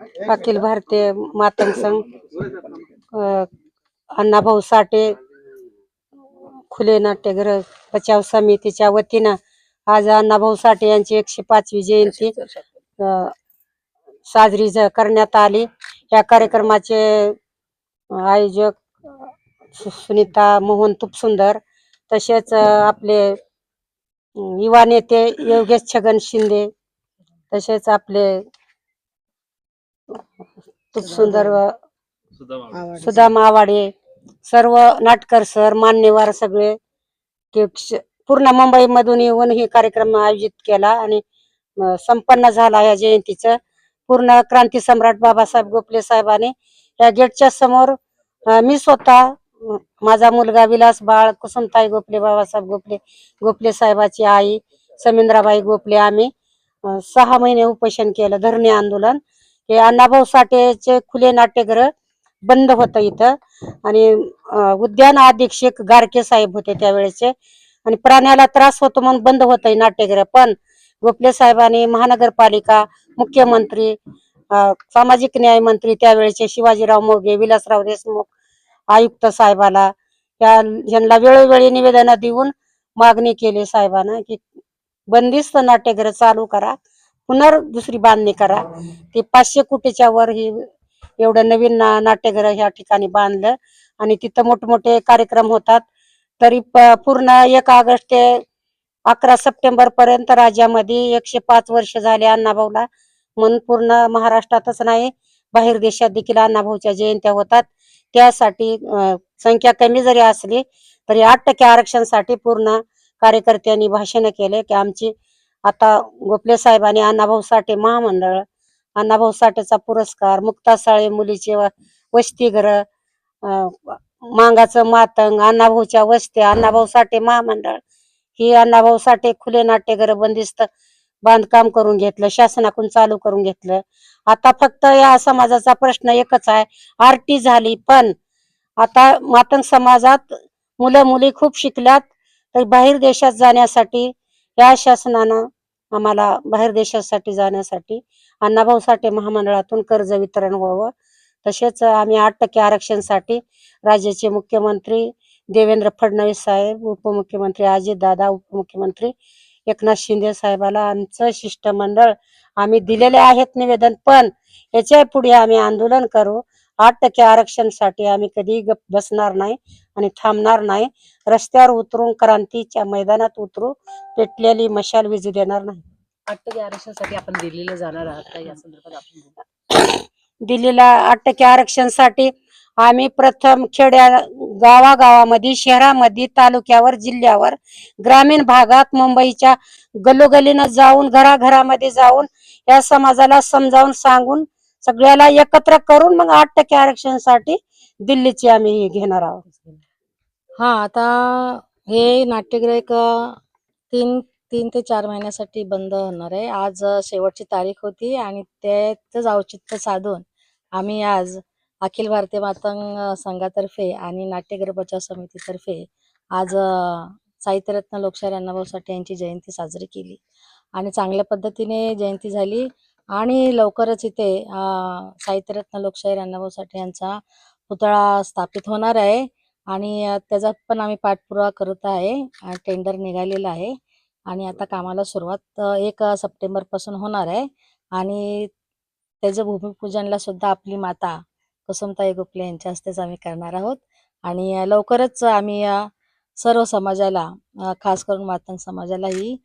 अखिल भारतीय मातंग संघ अण्णाभाऊ साठे खुले नाट्यगृह बचाव समितीच्या वतीनं आज अण्णाभाऊ साठे यांची एकशे पाचवी जयंती साजरी ज- करण्यात आली. या कार्यक्रमाचे आयोजक सु- सुनीता मोहन तुपसुंदर तसेच आपले युवा नेते योगेश छगन शिंदे तसेच आपले तुपसुंदर व सुदाम आवाडे सर्व नाटकर सर मान्यवर सगळे. पूर्ण मुंबई मधून येऊन हे कार्यक्रम आयोजित केला आणि संपन्न झाला या जयंतीचं. पूर्ण क्रांती सम्राट बाबासाहेब गोखले साहेबांनी या गेटच्या समोर मी स्वतः माझा मुलगा विलास बाळ कुसुमताई गोखले बाबासाहेब गोखले गोखले साहेबाची आई समिंद्राबाई गोखले आम्ही सहा महिने उपोषण केलं धरणे आंदोलन. हे अण्णाभाऊ साठेचे खुले नाट्यगृह बंद होतं इथं. आणि उद्यान अधीक्षक गारके साहेब होते त्यावेळेचे आणि प्राण्याला त्रास होतो म्हणून बंद होतं नाट्यगृह पण गोखले साहेबांनी महानगरपालिका मुख्यमंत्री सामाजिक न्याय मंत्री त्यावेळेचे शिवाजीराव मोगे विलासराव देशमुख आयुक्त साहेबाला या यांना वेळोवेळी निवेदन देऊन मागणी केली साहेबांना की बंदिस्त नाट्यगृह चालू करा. पुनर दुसरी बांधणी करा. ते पाचशे कोटीच्या वर ही एवढं नवीन ना- नाट्यगृह ह्या ठिकाणी बांधलं आणि तिथं मोठमोठे कार्यक्रम होतात. तरी पूर्ण एक ऑगस्ट ते अकरा सप्टेंबर पर्यंत राज्यामध्ये एकशे पाच वर्ष झाले अण्णाभाऊला. म्हणून पूर्ण महाराष्ट्रातच नाही बाहेर देशात देखील अण्णाभाऊच्या जयंत्या होतात. त्यासाठी संख्या कमी जरी असली तरी आठ टक्के आरक्षणसाठी पूर्ण कार्यकर्त्यांनी भाषण केले की आमची आता गोपले साहेबांनी अण्णाभाऊ साठे महामंडळ अण्णाभाऊ साठेचा पुरस्कार मुक्ता साळे मुलीचे वस्तीघर मांगाचं मातंग अण्णाभाऊच्या वस्त्या अण्णाभाऊ साठे महामंडळ ही अण्णाभाऊ साठे खुले नाट्यगृह बंदिस्त बांधकाम करून घेतलं शासनाकडून चालू करून घेतलं. आता फक्त या समाजाचा प्रश्न एकच आहे आरटी झाली पण आता मातंग समाजात मुलं मुली खूप शिकल्यात तर बाहेर देशात जाण्यासाठी या शासनानं आम्हाला बाहेर देशासाठी जाण्यासाठी अण्णाभाऊ साठे महामंडळातून कर्ज वितरण व्हावं. तसेच आम्ही आठ टक्के आरक्षणसाठी राज्याचे मुख्यमंत्री देवेंद्र फडणवीस साहेब उपमुख्यमंत्री अजितदादा उपमुख्यमंत्री एकनाथ शिंदे साहेबाला आमचं शिष्टमंडळ आम्ही दिलेले आहेत निवेदन. पण याच्यापुढे आम्ही आंदोलन करू. आठ टक्के आरक्षणासाठी आम्ही कधी गप बसणार नाही आणि थांबणार नाही. रस्त्यावर उतरून क्रांतीच्या मैदानात उतरू पेटलेली मशाल विजू देणार नाही. आठ टक्के आरक्षणासाठी आपण दिल्लीला जाणार आहात का? या संदर्भात आपण बोलू. दिल्लीला आठ टक्के आरक्षणासाठी आम्ही प्रथम खेड्या गावागावामध्ये शहरामध्ये तालुक्यावर जिल्ह्यावर ग्रामीण भागात मुंबईच्या गल्लोगल्लीनं जाऊन घराघरामध्ये जाऊन या समाजाला समजावून सांगून सगळ्याला एकत्र करून मग आठ टक्के आरक्षणासाठी दिल्लीची आम्ही घेणार आहोत. हा आता हे नाट्यगृह एक तीन तीन ते चार महिन्यासाठी बंद होणार आहे. आज शेवटची तारीख होती आणि त्याच औचित्य साधून आम्ही आज अखिल भारतीय मातंग संघातर्फे आणि नाट्यगृह बचाव समितीतर्फे आज साहित्यरत्न लोकशाहीर अण्णाभाऊ साठे यांची जयंती साजरी केली. आणि चांगल्या पद्धतीने जयंती झाली. आणि लवकरच इथे साहित्यरत्न लोकशाहीर अण्णाभाऊ साठे यांचा पुतळा स्थापित होणार आहे. आणि त्याचा पण आम्ही पाठपुरावा करत आहे. टेंडर निघालेलं आहे. आणि आता कामाला सुरुवात एक सप्टेंबरपासून होणार आहे. आणि त्याचं भूमिपूजनला सुद्धा आपली माता कुसुमताई गोखले यांच्या हस्तेच आम्ही करणार आहोत. आणि लवकरच आम्ही सर्व समाजाला खास करून मातंग समाजाला ही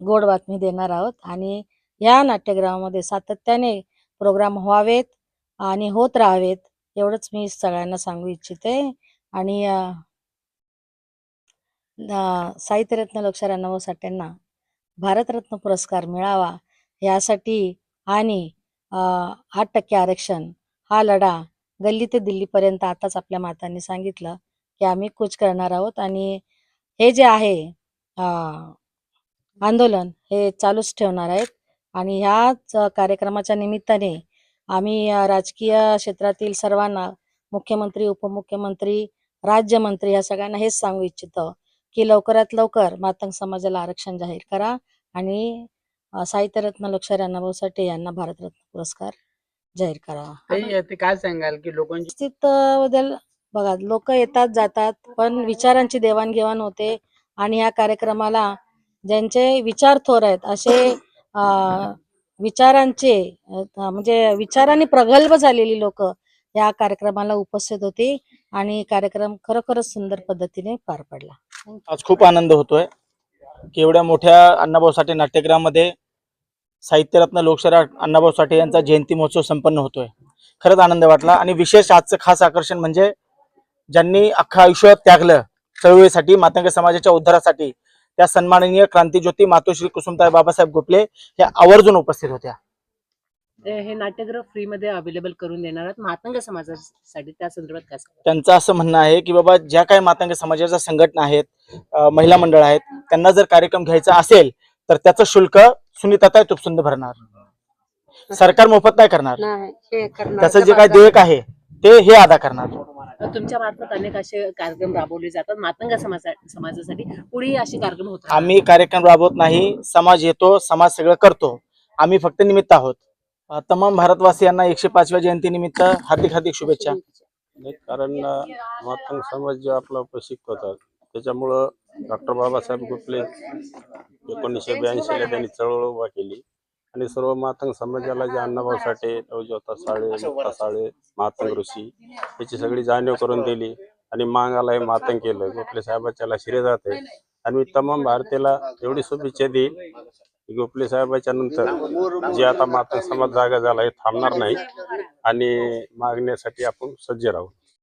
गोड बातमी देणार आहोत. आणि या नाट्यगृहामध्ये सातत्याने प्रोग्राम व्हावेत आणि होत राहावेत एवढंच मी सगळ्यांना सांगू इच्छिते. आणि साहित्यरत्न लोकशाहीर अण्णाभाऊ साठ्यांना भारतरत्न पुरस्कार मिळावा यासाठी आणि आठ टक्के आरक्षण हा लढा गल्ली ते दिल्लीपर्यंत आताच आपल्या मातांनी सांगितलं की आम्ही कूच करणार आहोत. आणि हे जे आहे आंदोलन हे चालूच ठेवणार आहेत. आणि ह्याच कार्यक्रमाच्या निमित्ताने आम्ही राजकीय क्षेत्रातील सर्वांना मुख्यमंत्री उपमुख्यमंत्री राज्यमंत्री ह्या सगळ्यांना हेच सांगू इच्छितो की लवकरात लवकर मातंग समाजाला आरक्षण जाहीर करा आणि साहित्यरत्न लक्षारी अण्णाभाऊ साठे यांना भारतरत्न पुरस्कार जाहीर करावा ते काय सांगाल की लोकांची बद्दल बघा लोक येतात जातात पण विचारांची देवाणघेवाण होते आणि या कार्यक्रमाला ज्यांचे विचार थोर आहेत असे विचारांचे म्हणजे विचारांनी प्रगल्भ झालेली लोक या कार्यक्रमाला उपस्थित होती आणि कार्यक्रम खरोखरच सुंदर पद्धतीने पार पडला. आज खूप आनंद होतोय. की एवढ्या मोठ्या अण्णाभाऊ साठे नाट्यगृहामध्ये साहित्यरत्न लोकशाहीर अण्णाभाऊ साठे यांचा जयंती महोत्सव संपन्न होतोय. खरंच आनंद वाटला आणि विशेष आजचं खास आकर्षण म्हणजे ज्यांनी अख्खा आयुष्य त्यागलं चळवळीसाठी मातंग समाजाच्या उद्धारासाठी त्या सन्माननीय क्रांतीज्योती मातोश्री कुसुमताई बाबासाहेब गोपले ह्या आवर्जून उपस्थित होत्या. हे हे नाट्यगृह फ्री मध्ये अवेलेबल करून देणार आहेत. मातंग समाजासाठी त्या संदर्भात काय? त्यांचं असं म्हणणं आहे की बाबा ज्या काही मातंग समाजाच्या संघटना आहेत महिला मंडळ आहेत त्यांना जर कार्यक्रम घ्यायचा असेल तर त्याचं शुल्क सुनीताताई तुपसुंद भरणार. सरकार मोफत नाही करणार. नाही करणार. त्याचं जे काय देयक आहे ते हे अदा करणार. तुमच्या मार्फत अनेक असे कार्यक्रम राबवले जातात. मातंग समाजा समाजासाठी पुढेही असे कार्यक्रम होतात आम्ही कार्यक्रम राबवत नाही. समाज येतो समाज सगळं करतो. आम्ही फक्त निमित्त आहोत. अं, तमाम भारतवासियांना एकशे पाचव्या जयंती निमित्त हार्दिक हार्दिक शुभेच्छा. नाही कारण अ, मातंग समाज जो आपला उपशिक्त होता त्याच्यामुळं डॉक्टर बाबासाहेब गोखले एकोणीसशे ब्याऐंशीला त्यांनी चळवळ उभा केली. आणि सर्व मातंग समाजाला जे अण्णाभाऊ साठे नवज्योता साळे मुक्ता साळे मातंग ऋषी याची सगळी जाणीव करून दिली आणि मांगाला हे मातंग केलं. गोखले साहेबाच्याला शिरे जाते. आणि मी तमाम भारतीयाला एवढी शुभेच्छा देईन. की गोखले साहेबाच्या नंतर जे आता मातंग समाज जागा झाला हे थांबणार नाही. आणि मागण्यासाठी आपण सज्ज राहू.